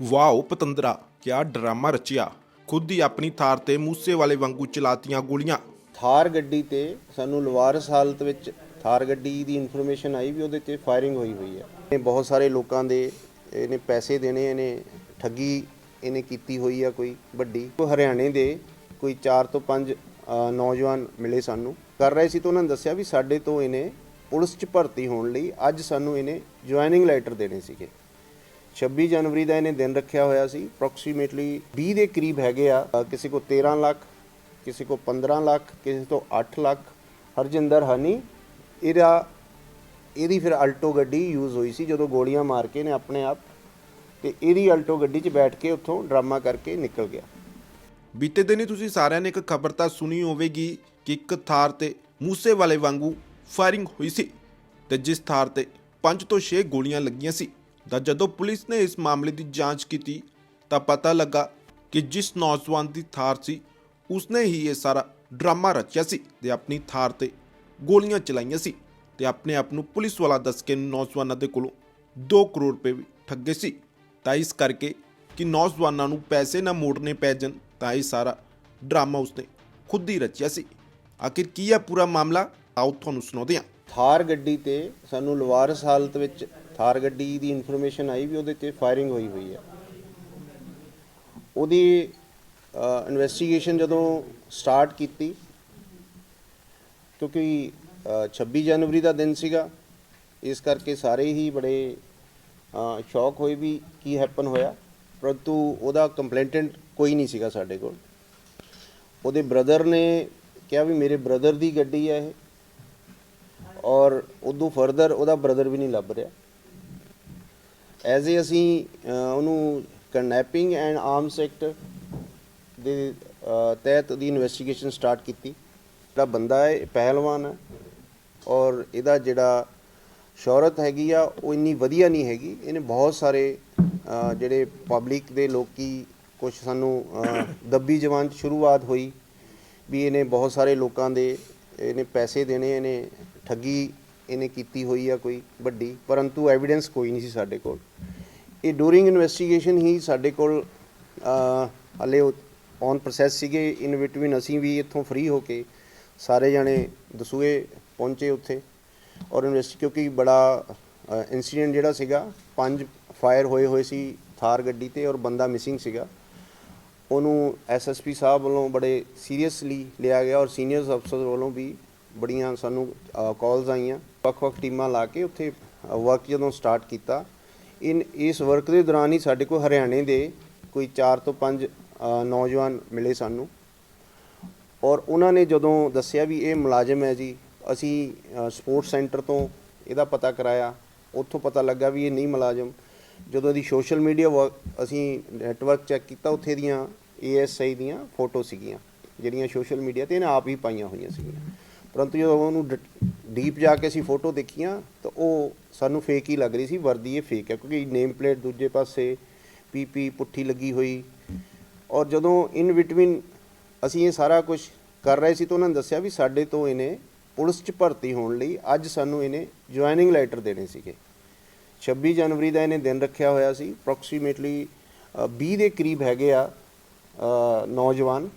Wow ਪਤੰਦਰਾ, ਕਿਆ drama ਰਚਿਆ। ਖੁਦ ਹੀ ਆਪਣੀ ਥਾਰ ਤੇ ਮੂਸੇ ਵਾਲੇ ਵਾਂਗੂ ਚਲਾਤੀਆਂ ਗੋਲੀਆਂ। ਥਾਰ ਗੱਡੀ ਤੇ ਸਾਨੂੰ ਲਵਾਰਸ ਹਾਲਤ ਵਿੱਚ ਥਾਰ ਗੱਡੀ ਦੀ ਇਨਫੋਰਮੇਸ਼ਨ ਆਈ ਵੀ ਉਹਦੇ ਤੇ ਫਾਇਰਿੰਗ ਹੋਈ ਹੋਈ ਹੈ। ਇਹ ਬਹੁਤ ਸਾਰੇ ਲੋਕਾਂ ਦੇ ਇਹਨੇ ਪੈਸੇ ਦੇਣੇ, ਇਹਨੇ ਠੱਗੀ ਇਹਨੇ ਕੀਤੀ ਹੋਈ ਆ ਕੋਈ ਵੱਡੀ। ਕੋਈ ਹਰਿਆਣੇ ਦੇ ਕੋਈ 4 ਤੋਂ 5 ਨੌਜਵਾਨ ਮਿਲੇ ਸਾਨੂੰ। ਕਰ ਰਹੇ ਸੀ ਤਾਂ ਉਹਨਾਂ ਨੇ ਦੱਸਿਆ ਵੀ ਸਾਡੇ ਤੋਂ ਇਹਨੇ ਪੁਲਿਸ 'ਚ ਭਰਤੀ ਹੋਣ ਲਈ ਅੱਜ ਸਾਨੂੰ ਇਹਨੇ ਜੁਆਇਨਿੰਗ ਲੈਟਰ ਦੇਣੇ ਸੀਗੇ। 26 ਜਨਵਰੀ ਦਾ ਇਹਨੇ ਦਿਨ ਰੱਖਿਆ ਹੋਇਆ ਸੀ। ਅਪਰੋਕਸੀਮੇਟਲੀ 20 ਦੇ ਕਰੀਬ ਹੈਗੇ ਆ। ਕਿਸੇ ਕੋ 13 ਲੱਖ, ਕਿਸੇ ਕੋ 15 ਲੱਖ, ਕਿਸੇ ਤੋਂ 8 ਲੱਖ। ਹਰਜਿੰਦਰ ਹਨੀ, ਇਹਦਾ, ਇਹਦੀ ਫਿਰ ਅਲਟੋ ਗੱਡੀ ਯੂਜ਼ ਹੋਈ ਸੀ ਜਦੋਂ ਗੋਲੀਆਂ ਮਾਰ ਕੇ ਨੇ ਆਪਣੇ ਆਪ ਤੇ ਇਹਦੀ ਅਲਟੋ ਗੱਡੀ 'ਚ ਬੈਠ ਕੇ ਉੱਥੋਂ ਡਰਾਮਾ ਕਰਕੇ ਨਿਕਲ ਗਿਆ। ਬੀਤੇ ਦਿਨੀ ਤੁਸੀਂ ਸਾਰਿਆਂ ਨੇ ਇੱਕ ਖਬਰ ਤਾਂ ਸੁਣੀ ਹੋਵੇਗੀ ਕਿ ਇੱਕ ਥਾਰ ਤੇ ਮੂਸੇ ਵਾਲੇ ਵਾਂਗੂ ਫਾਇਰਿੰਗ ਹੋਈ ਸੀ ਤੇ ਜਿਸ ਥਾਰ ਤੇ 5 ਤੋਂ 6 ਗੋਲੀਆਂ ਲੱਗੀਆਂ ਸੀ। ਤਾਂ ਜਦੋਂ ਪੁਲਿਸ ਨੇ ਇਸ ਮਾਮਲੇ ਦੀ ਜਾਂਚ ਕੀਤੀ, ਤਾਂ ਪਤਾ ਲੱਗਾ ਕਿ ਜਿਸ ਨੌਜਵਾਨ ਦੀ ਥਾਰ ਸੀ, ਉਸਨੇ ਹੀ ਇਹ ਸਾਰਾ ਡਰਾਮਾ ਰਚਿਆ ਸੀ ਤੇ ਆਪਣੀ ਥਾਰ ਤੇ ਗੋਲੀਆਂ ਚਲਾਈਆਂ ਸੀ ਤੇ ਆਪਣੇ ਆਪ ਨੂੰ ਪੁਲਿਸ ਵਾਲਾ ਦੱਸ ਕੇ ਨੌਜਵਾਨਾਂ ਦੇ ਕੋਲੋਂ 2 ਕਰੋੜ ਰੁਪਏ ਵੀ ਠੱਗੇ ਸੀ। ਤਾਂ ਇਸ ਕਰਕੇ ਕਿ ਨੌਜਵਾਨਾਂ ਨੂੰ ਪੈਸੇ ਨਾ ਮੋੜਨੇ ਪੈ ਜਾਣ, ਤਾਂ ਇਹ ਸਾਰਾ ਡਰਾਮਾ ਉਸਨੇ ਖੁਦ ਹੀ ਰਚਿਆ ਸੀ। ਆਖਿਰ ਕੀ ਹੈ ਪੂਰਾ ਮਾਮਲਾ? ਆਓ ਤੁਹਾਨੂੰ ਸੁਣਾਉਂਦੇ ਹਾਂ। ਥਾਰ ਗੱਡੀ ਤੇ ਸਾਨੂੰ ਲਵਾਰਸ ਹਾਲਤ ਵਿੱਚ ਥਾਰ ਗੱਡੀ ਦੀ ਇਨਫੋਰਮੇਸ਼ਨ ਆਈ ਵੀ ਉਹਦੇ ਤੇ ਫਾਇਰਿੰਗ ਹੋਈ ਹੋਈ ਹੈ। ਉਹਦੀ ਇਨਵੈਸਟੀਗੇਸ਼ਨ ਜਦੋਂ ਸਟਾਰਟ ਕੀਤੀ ਕਿਉਂਕਿ ਅ, 26 ਜਨਵਰੀ ਦਾ ਦਿਨ ਸੀਗਾ ਇਸ ਕਰਕੇ ਸਾਰੇ ਹੀ ਬੜੇ ਸ਼ੌਕ ਹੋਏ ਵੀ ਕੀ ਹੈਪਨ ਹੋਇਆ। ਪਰੰਤੂ ਉਹਦਾ ਕੰਪਲੇਂਟੈਂਟ ਕੋਈ ਨਹੀਂ ਸੀਗਾ ਸਾਡੇ ਕੋਲ। ਉਹਦੇ ਬ੍ਰਦਰ ਨੇ ਕਿਹਾ ਵੀ ਮੇਰੇ ਬ੍ਰਦਰ ਦੀ ਗੱਡੀ ਹੈ ਇਹ। ਔਰ ਉਦੋਂ ਫਰਦਰ ਉਹਦਾ ਬ੍ਰਦਰ ਵੀ ਨਹੀਂ ਲੱਭ ਰਿਹਾ। ਐਜ਼ ਏ ਅਸੀਂ ਉਹਨੂੰ ਕਡਨੈਪਿੰਗ ਐਂਡ ਆਰਮਸ ਐਕਟ ਦੇ ਤਹਿਤ ਦੀ ਇਨਵੈਸਟੀਗੇਸ਼ਨ ਸਟਾਰਟ ਕੀਤੀ। ਜਿਹੜਾ ਬੰਦਾ ਹੈ, ਇਹ ਪਹਿਲਵਾਨ ਹੈ ਔਰ ਇਹਦਾ ਜਿਹੜਾ ਸ਼ੌਹਰਤ ਹੈਗੀ ਆ, ਉਹ ਇੰਨੀ ਵਧੀਆ ਨਹੀਂ ਹੈਗੀ। ਇਹਨੇ ਬਹੁਤ ਸਾਰੇ ਜਿਹੜੇ ਪਬਲਿਕ ਦੇ ਲੋਕੀ ਕੁਝ ਸਾਨੂੰ ਦੱਬੀ ਜਵਾਨ 'ਚ ਸ਼ੁਰੂਆਤ ਹੋਈ ਵੀ ਇਹਨੇ ਬਹੁਤ ਸਾਰੇ ਲੋਕਾਂ ਦੇ, ਇਹਨੇ ਪੈਸੇ ਦੇਣੇ, ਇਹਨੇ ਠੱਗੀ ਇਹਨੇ ਕੀਤੀ ਹੋਈ ਆ ਕੋਈ ਵੱਡੀ ਪਰੰਤੂ ਐਵੀਡੈਂਸ ਕੋਈ ਨਹੀਂ ਸੀ ਸਾਡੇ ਕੋਲ। ਇਹ ਡੂਰਿੰਗ ਇਨਵੈਸਟੀਗੇਸ਼ਨ ਹੀ ਸਾਡੇ ਕੋਲ ਅ, ਹਲੇ ਔਨ ਪ੍ਰੋਸੈਸ ਸੀਗੇ। ਇਨ ਬਿਟਵੀਨ ਅਸੀਂ ਵੀ ਇੱਥੋਂ ਫ੍ਰੀ ਹੋ ਕੇ ਸਾਰੇ ਜਾਣੇ ਦਸੂਏ ਪਹੁੰਚੇ ਉੱਥੇ ਔਰ ਇਨਵੈਸਟੀ ਕਿਉਂਕਿ ਬੜਾ ਇਨਸੀਡੈਂਟ ਜਿਹੜਾ ਸੀਗਾ ਪੰਜ ਫਾਇਰ ਹੋਏ ਹੋਏ ਸੀ ਥਾਰ ਗੱਡੀ ਤੇ ਔਰ ਬੰਦਾ ਮਿਸਿੰਗ ਸੀਗਾ। ਉਹਨੂੰ ਐਸਐਸਪੀ ਸਾਹਿਬ ਵੱਲੋਂ ਬੜੇ ਸੀਰੀਅਸਲੀ ਲਿਆ ਗਿਆ ਔਰ ਸੀਨੀਅਰ ਅਫਸਰ ਵੱਲੋਂ ਵੀ ਬੜੀਆਂ ਸਾਨੂੰ ਕਾਲਸ ਆਈਆਂ। ਵੱਖ-ਵੱਖ ਟੀਮਾਂ ਲਾ ਕੇ ਉੱਥੇ ਵਰਕ ਜਦੋਂ ਸਟਾਰਟ ਕੀਤਾ, ਇਨ, ਇਸ ਵਰਕ ਦੇ ਦੌਰਾਨ ਹੀ ਸਾਡੇ ਕੋਲ ਹਰਿਆਣੇ ਦੇ ਕੋਈ 4 ਤੋਂ 5 ਨੌਜਵਾਨ ਮਿਲੇ ਸਾਨੂੰ। ਔਰ ਉਹਨਾਂ ਨੇ ਜਦੋਂ ਦੱਸਿਆ ਵੀ ਇਹ ਮੁਲਾਜ਼ਮ ਹੈ ਜੀ, ਅਸੀਂ ਸਪੋਰਟਸ ਸੈਂਟਰ ਤੋਂ ਇਹਦਾ ਪਤਾ ਕਰਾਇਆ। ਉੱਥੋਂ ਪਤਾ ਲੱਗਾ ਵੀ ਇਹ ਨਹੀਂ ਮੁਲਾਜ਼ਮ। ਜਦੋਂ ਦੀ ਸੋਸ਼ਲ ਮੀਡੀਆ ਅਸੀਂ ਨੈਟਵਰਕ ਚੈੱਕ ਕੀਤਾ, ਉੱਥੇ ਦੀਆਂ ਏਐਸਆਈ ਦੀਆਂ ਫੋਟੋ ਸੀਗੀਆਂ, ਜਿਹੜੀਆਂ ਸੋਸ਼ਲ ਮੀਡੀਆ ਤੇ ਇਹਨੇ ਆਪ ਹੀ ਪਾਈਆਂ ਹੋਈਆਂ ਸੀਗੀਆਂ। ਪਰੰਤੂ ਜਦੋਂ ਉਹਨੂੰ ਡੀਪ ਜਾ ਕੇ ਅਸੀਂ ਫੋਟੋ ਦੇਖੀਆਂ, ਤਾਂ ਉਹ ਸਾਨੂੰ ਫੇਕ ਹੀ ਲੱਗ ਰਹੀ ਸੀ, ਵਰਦੀ ਇਹ ਫੇਕ ਹੈ, ਕਿਉਂਕਿ ਨੇਮ ਪਲੇਟ ਦੂਜੇ ਪਾਸੇ, ਪੀਪੀ, ਪੁੱਠੀ ਲੱਗੀ ਹੋਈ। ਔਰ ਜਦੋਂ ਇਨ ਬਿਟਵੀਨ ਅਸੀਂ ਇਹ ਸਾਰਾ ਕੁਝ ਕਰ ਰਹੇ ਸੀ, ਤਾਂ ਉਹਨਾਂ ਨੇ ਦੱਸਿਆ ਵੀ ਸਾਡੇ ਤੋਂ ਇਹਨੇ ਪੁਲਿਸ 'ਚ ਭਰਤੀ ਹੋਣ ਲਈ ਅੱਜ ਸਾਨੂੰ ਇਹਨੇ ਜੁਆਇਨਿੰਗ ਲੈਟਰ ਦੇਣੇ ਸੀਗੇ। 26 ਜਨਵਰੀ ਦਾ ਇਹਨੇ ਦਿਨ ਰੱਖਿਆ ਹੋਇਆ ਸੀ ਅਪਰੋਕਸੀਮੇਟਲੀ 20 ਦੇ ਕਰੀਬ ਹੈਗੇ ਆ ਨੌਜਵਾਨ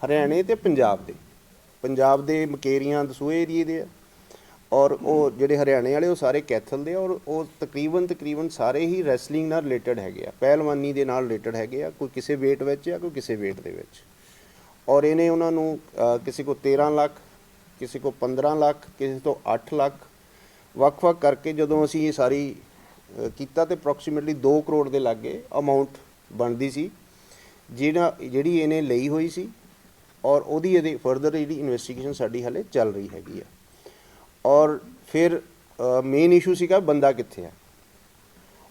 ਹਰਿਆਣੇ ਤੇ ਪੰਜਾਬ ਦੇ। ਪੰਜਾਬ ਦੇ ਮਕੇਰੀਆਂ, ਦਸੂਏ ਏਰੀਏ ਦੇ ਆ। ਔਰ ਉਹ ਜਿਹੜੇ ਹਰਿਆਣੇ ਵਾਲੇ, ਉਹ ਸਾਰੇ ਕੈਥਲ ਦੇ ਆ ਔਰ ਉਹ ਤਕਰੀਬਨ ਤਕਰੀਬਨ ਸਾਰੇ ਹੀ ਰੈਸਲਿੰਗ ਨਾਲ ਰਿਲੇਟਡ ਹੈਗੇ ਆ। ਪਹਿਲਵਾਨੀ ਦੇ ਨਾਲ ਰਿਲੇਟਡ ਹੈਗੇ ਆ, ਕੋਈ ਕਿਸੇ weight ਵਿੱਚ ਆ ਕੋਈ ਕਿਸੇ weight ਦੇ ਵਿੱਚ। ਔਰ ਇਹਨੇ ਉਹਨਾਂ ਨੂੰ ਕਿਸੇ ਕੋ 13 ਲੱਖ, ਕਿਸੇ ਕੋ 15 ਲੱਖ, ਕਿਸੇ ਤੋਂ 8 ਲੱਖ, ਵੱਖ-ਵੱਖ ਕਰਕੇ ਜਦੋਂ ਅਸੀਂ ਇਹ ਸਾਰੀ ਕੀਤਾ ਤੇ ਅਪਰੋਕਸੀਮੇਟਲੀ 2 ਕਰੋੜ ਦੇ ਲਾਗੇ ਅਮਾਉਂਟ ਬਣਦੀ ਸੀ। ਜਿਹੜਾ ਜਿਹੜੀ ਇਹਨੇ ਲਈ ਹੋਈ ਸੀ ਔਰ ਉਹਦੀ ਇਹਦੇ ਫਰਦਰ ਜਿਹੜੀ ਇਨਵੈਸਟੀਗੇਸ਼ਨ ਸਾਡੀ ਹਲੇ ਚੱਲ ਰਹੀ ਹੈਗੀ ਆ। ਔਰ ਫਿਰ ਮੇਨ ਇਸ਼ੂ ਸੀਗਾ ਬੰਦਾ ਕਿੱਥੇ ਆ।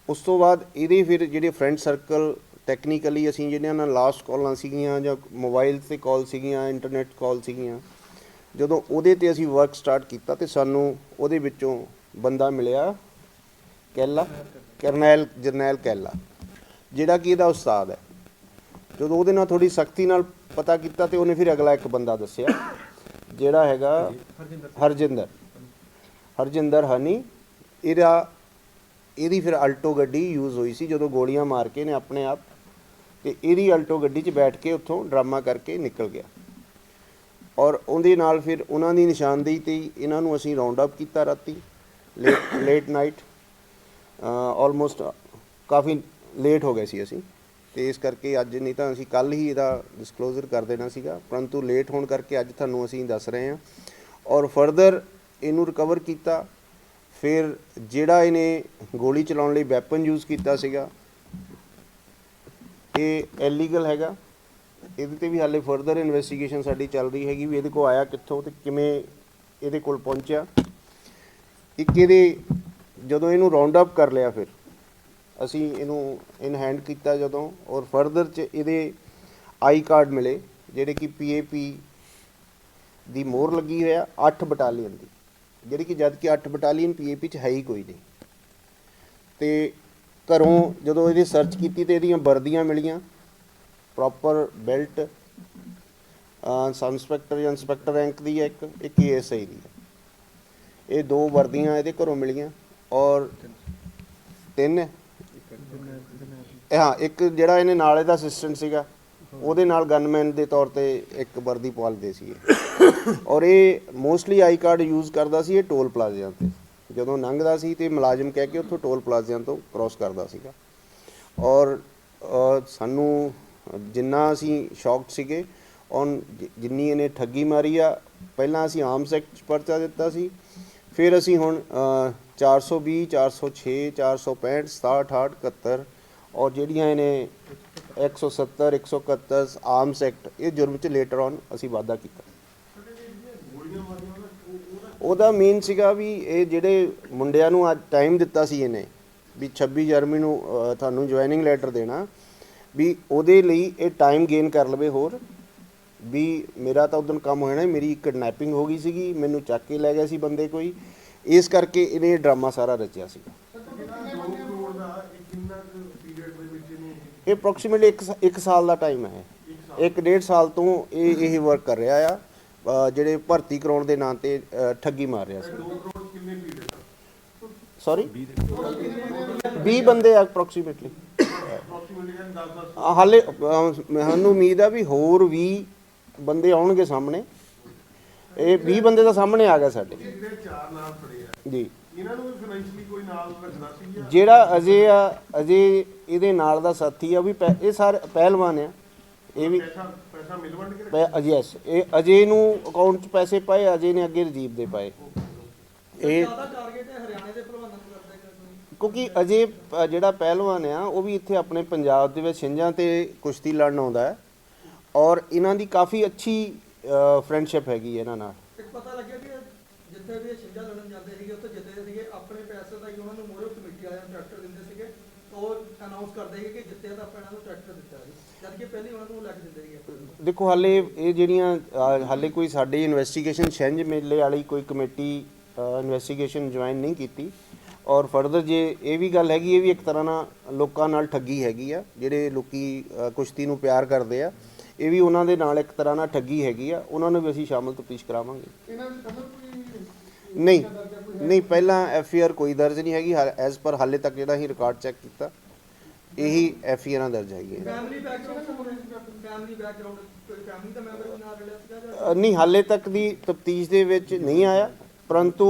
ਉਸ ਤੋਂ ਬਾਅਦ ਇਹਦੇ ਫਿਰ ਜਿਹੜੇ ਫਰੈਂਡ ਸਰਕਲ ਟੈਕਨੀਕਲੀ ਅਸੀਂ ਜਿਹੜੀਆਂ ਨਾਲ ਲਾਸਟ ਕਾਲਾਂ ਸੀਗੀਆਂ ਜਾਂ ਮੋਬਾਈਲ ਤੇ ਕਾਲ ਸੀਗੀਆਂ ਇੰਟਰਨੈਟ ਕਾਲ ਸੀਗੀਆਂ, ਜਦੋਂ ਉਹਦੇ ਤੇ ਅਸੀਂ ਵਰਕ ਸਟਾਰਟ ਕੀਤਾ ਤੇ ਸਾਨੂੰ ਉਹਦੇ ਵਿੱਚੋਂ ਬੰਦਾ ਮਿਲਿਆ ਕੈਲਾ, ਕਰਨੈਲ, ਜਰਨੈਲ ਕੈਲਾ, ਜਿਹੜਾ ਕਿ ਇਹਦਾ ਉਸਤਾਦ ਹੈ। ਜਦੋਂ ਉਹਦੇ ਨਾਲ ਥੋੜੀ ਸਖਤੀ ਨਾਲ ਪਤਾ ਕੀਤਾ ਤੇ ਉਹਨੇ ਫਿਰ ਅਗਲਾ ਇੱਕ ਬੰਦਾ ਦੱਸਿਆ, ਜਿਹੜਾ ਹੈਗਾ ਹਰਜਿੰਦਰ। ਹਰਜਿੰਦਰ ਹਨੀ, ਇਹਦਾ, ਇਹਦੀ ਫਿਰ ਅਲਟੋ ਗੱਡੀ ਯੂਜ਼ ਹੋਈ ਸੀ ਜਦੋਂ ਗੋਲੀਆਂ ਮਾਰ ਕੇ ਨੇ ਆਪਣੇ ਆਪ ਤੇ ਇਹਦੀ ਅਲਟੋ ਗੱਡੀ 'ਚ ਬੈਠ ਕੇ ਉੱਥੋਂ ਡਰਾਮਾ ਕਰਕੇ ਨਿਕਲ ਗਿਆ। ਔਰ ਉਹਦੇ ਨਾਲ ਫਿਰ ਉਹਨਾਂ ਦੀ ਨਿਸ਼ਾਨਦੇਹੀ ਤੇ ਹੀ ਇਹਨਾਂ ਨੂੰ ਅਸੀਂ ਰਾਉਂਡ ਅਪ ਕੀਤਾ ਰਾਤੀ ਲੇਟ ਲੇਟ ਨਾਈਟ ਆਲਮੋਸਟ ਕਾਫੀ ਲੇਟ ਹੋ ਗਏ ਸੀ ਅਸੀਂ। ਤੇ ਇਸ ਕਰਕੇ ਅੱਜ ਨਹੀਂ ਤਾਂ ਅਸੀਂ ਕੱਲ ਹੀ ਇਹਦਾ ਡਿਸਕਲੋਜ਼ਰ ਕਰ ਦੇਣਾ ਸੀਗਾ, ਪਰੰਤੂ ਲੇਟ ਹੋਣ ਕਰਕੇ ਅੱਜ ਤੁਹਾਨੂੰ ਅਸੀਂ ਦੱਸ ਰਹੇ ਹਾਂ। ਔਰ ਫਰਦਰ ਇਹਨੂੰ ਰਿਕਵਰ ਕੀਤਾ, ਫਿਰ ਜਿਹੜਾ ਇਹਨੇ ਗੋਲੀ ਚਲਾਉਣ ਲਈ ਵੈਪਨ ਯੂਜ਼ ਕੀਤਾ ਸੀਗਾ, ਇਹ ਇਲੀਗਲ ਹੈਗਾ। ਇਹਦੇ ਤੇ ਵੀ ਹਾਲੇ ਫਰਦਰ ਇਨਵੈਸਟੀਗੇਸ਼ਨ ਸਾਡੀ ਚੱਲ ਰਹੀ ਹੈਗੀ ਵੀ ਇਹਦੇ ਕੋਲ ਆਇਆ ਕਿੱਥੋਂ ਤੇ ਕਿਵੇਂ ਇਹਦੇ ਕੋਲ ਪਹੁੰਚਿਆ। ਇੱਕ ਇਹਦੇ ਜਦੋਂ ਇਹਨੂੰ ਰਾਉਂਡ ਅਪ ਕਰ ਲਿਆ ਫਿਰ ਅਸੀਂ ਇਹਨੂੰ ਇਨਹੈਂਡ ਕੀਤਾ ਜਦੋਂ ਔਰ ਫਰਦਰ ਚ ਇਹਦੇ ਆਈ ਕਾਰਡ ਮਿਲੇ, ਜਿਹੜੇ ਕਿ ਪੀਏਪੀ ਦੀ ਮੋਹਰ ਲੱਗੀ ਹੋਇਆ 8 ਬਟਾਲੀਅਨ ਦੀ। ਜਿਹੜੀ ਕਿ ਜਦ ਕਿ 8 ਬਟਾਲੀਅਨ ਪੀਏਪੀ ਚ ਹੈ ਹੀ ਕੋਈ ਨਹੀਂ। ਤੇ ਘਰੋਂ ਜਦੋਂ ਇਹਦੀ ਸਰਚ ਕੀਤੀ ਤੇ ਇਹਦੀਆਂ ਵਰਦੀਆਂ ਮਿਲੀਆਂ ਪ੍ਰੋਪਰ ਬੈਲਟ ਸਬ ਇੰਸਪੈਕਟਰ ਜਾਂ ਇੰਸਪੈਕਟਰ ਰੈਂਕ ਦੀ ਹੈ ਇੱਕ ਇੱਕ ਏਐਸਆਈ ਦੀ। ਹੈ ਇਹ ਦੋ ਵਰਦੀਆਂ ਇਹਦੇ ਘਰੋਂ ਮਿਲੀਆਂ ਔਰ ਤਿੰਨ। ਇਹ ਹਾਂ ਇੱਕ ਜਿਹੜਾ ਇਹਨੇ ਨਾਲ ਇਹਦਾ ਅਸਿਸਟੈਂਟ ਸੀਗਾ ਉਹਦੇ ਨਾਲ ਗਨਮੈਨ ਦੇ ਤੌਰ ਤੇ ਇੱਕ ਵਰਦੀ ਪਾਲਦੇ ਸੀ ਇਹ। ਔਰ ਇਹ ਮੋਸਟਲੀ ਆਈ ਕਾਰਡ ਯੂਜ਼ ਕਰਦਾ ਸੀ ਇਹ ਟੋਲ ਪਲਾਜ਼ਿਆਂ ਤੇ ਜਦੋਂ ਲੰਘਦਾ ਸੀ ਤੇ ਮੁਲਾਜ਼ਮ ਕਹਿ ਕੇ ਉੱਥੋਂ ਟੋਲ ਪਲਾਜ਼ਿਆਂ ਤੋਂ ਕ੍ਰਾਸ ਕਰਦਾ ਸੀਗਾ ਔਰ ਅ, ਸਾਨੂੰ ਜਿੰਨਾ ਅਸੀਂ ਸ਼ੌਕਡ ਸੀਗੇ ਔਨ ਜਿ- ਜਿੰਨੀ ਇਹਨੇ ਠੱਗੀ ਮਾਰੀ ਆ ਪਹਿਲਾਂ ਅਸੀਂ ਆਰਮਸ ਐਕਟ 'ਚ ਪਰਚਾ ਦਿੱਤਾ ਸੀ ਫਿਰ ਅਸੀਂ ਹੁਣ ਅ, 420 406 465 67 68 71 ਔਰ ਜਿਹੜੀਆਂ ਇਹਨੇ 170 171 ਆਰਮਸ ਐਕਟ ਇਹ ਜੁਰਮ 'ਚ ਲੇਟਰ ਔਨ ਅਸੀਂ ਵਾਅਦਾ ਕੀਤਾ। ਉਹਦਾ ਮੇਨ ਸੀਗਾ ਵੀ ਇਹ ਜਿਹੜੇ ਮੁੰਡਿਆਂ ਨੂੰ ਅੱਜ ਟਾਈਮ ਦਿੱਤਾ ਸੀ ਇਹਨੇ, ਵੀ 26 ਜਰਮੀ ਨੂੰ ਤੁਹਾਨੂੰ ਜੁਆਇਨਿੰਗ ਲੈਟਰ ਦੇਣਾ, ਵੀ ਉਹਦੇ ਲਈ ਇਹ ਟਾਈਮ ਗੇਨ ਕਰ ਲਵੇ ਹੋਰ, ਵੀ ਮੇਰਾ ਤਾਂ ਉਦੋਂ ਕੰਮ ਹੋਇਆ ਨਾ, ਮੇਰੀ ਕਿਡਨੈਪਿੰਗ ਹੋ ਗਈ ਸੀਗੀ, ਮੈਨੂੰ ਚੱਕ ਕੇ ਲੈ ਗਿਆ ਸੀ ਬੰਦੇ ਕੋਈ। ਇਸ ਕਰਕੇ ਇਹਨੇ ਡਰਾਮਾ ਸਾਰਾ ਰਚਿਆ ਸੀਗਾ। ਇਹ ਅਪਰੋਕਸੀਮੇਟਲੀ 1 1 ਸਾਲ ਦਾ ਟਾਈਮ ਹੈ ਇੱਕ ਡੇਢ ਸਾਲ ਤੋਂ ਇਹ ਇਹ ਵਰਕ ਕਰ ਰਿਹਾ ਆ। ਜਿਹੜੇ ਭਰਤੀ ਕਰਾਉਣ ਦੇ ਨਾਂ ਤੇ ਠੱਗੀ ਮਾਰ ਰਿਹਾ ਸੀ। ਸੌਰੀ 20 ਬੰਦੇ ਅਪਰੋਕਸੀਮੇਟਲੀ ਹਾਲੇ ਮੈਨੂੰ ਉਮੀਦ ਆ ਵੀ ਹੋਰ ਵੀ ਬੰਦੇ ਆਉਣਗੇ ਸਾਹਮਣੇ। ਇਹ 20 ਬੰਦੇ ਤਾਂ ਸਾਹਮਣੇ ਆ ਗਏ ਸਾਡੇ। ਆ? ਜੀ। ਇਹਨਾਂ ਨੂੰ ਵੀ ਫਾਈਨੈਂਸ਼ਲੀ ਕੋਈ ਨਾਲ ਰੱਖਦਾ ਸੀ ਜਾਂ ਜਿਹੜਾ ਅਜੇ ਆ ਅਜੇ ਇਹਦੇ ਨਾਲ ਦਾ ਸਾਥੀ ਆ ਉਹ ਵੀ ਇਹ ਸਾਰੇ ਪਹਿਲਵਾਨ ਆ। ਇਹ ਵੀ ਪੈਸਾ ਪੈਸਾ ਮਿਲ ਵੰਡ ਕੇ ਰੱਖਿਆ? ਯੈਸ ਇਹ ਅਜੇ ਨੂੰ ਅਕਾਊਂਟ 'ਚ ਪੈਸੇ ਪਾਏ ਅਜੇ ਨੇ ਅੱਗੇ ਰਜੀਵ ਦੇ ਪਾਏ। ਇਹ ਜ਼ਿਆਦਾ ਟਾਰਗੇਟ ਹੈ ਹਰਿਆਣੇ ਦੇ ਭਲਵਾਨਾਂ ਨੂੰ ਕਰਦੇ ਕੋਈ ਕਿਉਂਕਿ ਅਜੇ ਜਿਹੜਾ ਪਹਿਲਵਾਨ ਆ ਉਹ ਵੀ ਇੱਥੇ ਆਪਣੇ ਪੰਜਾਬ ਦੇ ਵਿੱਚ ਛਿੰਝਾਂ ਤੇ ਕੁਸ਼ਤੀ ਲੜਨ ਆਉਂਦਾ ਹੈ। ਔਰ ਇਹਨਾਂ ਦੀ ਕਾਫੀ ਅੱਛੀ ਫਰੈਂਡਸ਼ਿਪ ਹੈਗੀ ਹੈ ਇਹਨਾਂ ਨਾਲ। ਇੱਕ ਪਤਾ ਲੱਗਿਆ ਕਿ ਜਿੱਥੇ ਵੀ ਇਹ ਛਿੰਝਾ ਲੜਨ ਜਾਂਦੇ ਸੀਗੇ ਉੱਥੇ ਜਿੱਤੇ ਸੀਗੇ। ਆਪਣੇ ਪੈਸੇ ਦਾ ਹੀ ਉਹਨਾਂ ਨੂੰ ਮੋਰੇ ਕਮੇਟੀ ਵਾਲਿਆਂ ਨੂੰ ਟਰੈਕਟਰ ਦਿੰਦੇ ਸੀਗੇ। ਉਹ ਅਨਾਉਂਸ ਕਰਦੇ ਸੀਗੇ ਕਿ ਜਿੱਤੇ ਤਾਂ ਆਪਾਂ ਇਹਨਾਂ ਨੂੰ ਟਰੈਕਟਰ ਦਿੱਤਾ ਜੀ ਜਦ ਕਿ ਪਹਿਲੇ ਉਹਨਾਂ ਨੂੰ ਲੈ ਕੇ ਦਿੰਦੇ ਸੀਗੇ ਦੇਖੋ ਹਾਲੇ ਇਹ ਜਿਹੜੀਆਂ ਹਾਲੇ ਕੋਈ ਸਾਡੀ ਇਨਵੈਸਟੀਗੇਸ਼ਨ ਛਿੰਝ ਮੇਲੇ ਵਾਲੀ ਕੋਈ ਕਮੇਟੀ ਇਨਵੈਸਟੀਗੇਸ਼ਨ ਜੁਆਇਨ ਨਹੀਂ ਕੀਤੀ। ਔਰ ਫਰਦਰ ਜੇ ਇਹ ਵੀ ਗੱਲ ਹੈਗੀ ਇਹ ਵੀ ਇੱਕ ਤਰ੍ਹਾਂ ਨਾਲ ਲੋਕਾਂ ਨਾਲ ਠੱਗੀ ਹੈਗੀ ਆ ਜਿਹੜੇ ਲੋਕੀ ਕੁਸ਼ਤੀ ਨੂੰ ਪਿਆਰ ਕਰਦੇ ਆ ਇਹ ਵੀ ਉਹਨਾਂ ਦੇ ਨਾਲ ਇੱਕ ਤਰ੍ਹਾਂ ਨਾਲ ਠੱਗੀ ਹੈਗੀ ਆ। ਉਹਨਾਂ ਨੂੰ ਵੀ ਅਸੀਂ ਸ਼ਾਮਲ ਤਫਤੀਸ਼ ਕਰਾਵਾਂਗੇ। ਇਹਨਾਂ ਦੇ ਕੋਈ ਨਹੀਂ ਨਹੀਂ ਪਹਿਲਾਂ ਐਫ ਆਰ ਕੋਈ ਦਰਜ ਨਹੀਂ ਹੈਗੀ ਐਜ਼ ਪਰ ਹਾਲੇ ਤੱਕ ਜਿਹੜਾ ਅਸੀਂ ਰਿਕਾਰਡ ਚੈੱਕ ਕੀਤਾ ਇਹੀ ਐਫ ਆਰਾਂ ਦਰਜ ਹੈਗੀ ਹੈ। ਫੈਮਿਲੀ ਬੈਕਗ੍ਰਾਉਂਡ ਫੈਮਿਲੀ ਬੈਕਗ੍ਰਾਉਂਡ ਕੋਈ ਫੈਮਿਲੀ ਦਾ ਮੈਂਬਰ ਕੋਈ ਨਾਲ ਰਲਿਆ ਸੀਗਾ ਜਾਂ? ਅ, ਨਹੀਂ ਹਾਲੇ ਤੱਕ ਦੀ ਤਫਤੀਸ਼ ਦੇ ਵਿੱਚ ਨਹੀਂ ਆਇਆ ਪਰੰਤੂ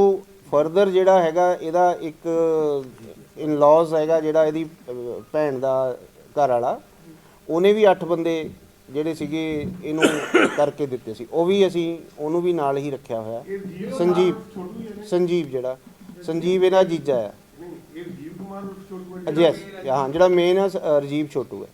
ਫਰਦਰ ਜਿਹੜਾ ਹੈਗਾ ਇਹਦਾ ਇੱਕ ਇਨ ਲਾਜ਼ ਹੈਗਾ ਜਿਹੜਾ ਇਹਦੀ ਭੈਣ ਦਾ ਘਰ ਵਾਲਾ ਉਹਨੇ ਵੀ 8 ਬੰਦੇ ਜਿਹੜੇ ਸੀਗੇ ਇਹਨੂੰ ਕਰਕੇ ਦਿੱਤੇ ਸੀ। ਉਹ ਵੀ ਅਸੀਂ ਉਹਨੂੰ ਵੀ ਨਾਲ ਹੀ ਰੱਖਿਆ ਹੋਇਆ। ਸੰਜੀਵ? ਸੰਜੀਵ ਜਿਹੜਾ। ਸੰਜੀਵ ਇਹਦਾ ਜੀਜਾ ਹੈ। ਨਹੀਂ ਇਹ ਜੀਵ ਕੁਮਾਰ ਛੋਟੂ ਬੜੀ ਯੈਸ ਹਾਂ ਜਿਹੜਾ ਮੇਨ ਹੈ ਰਜੀਵ ਛੋਟੂ ਹੈ।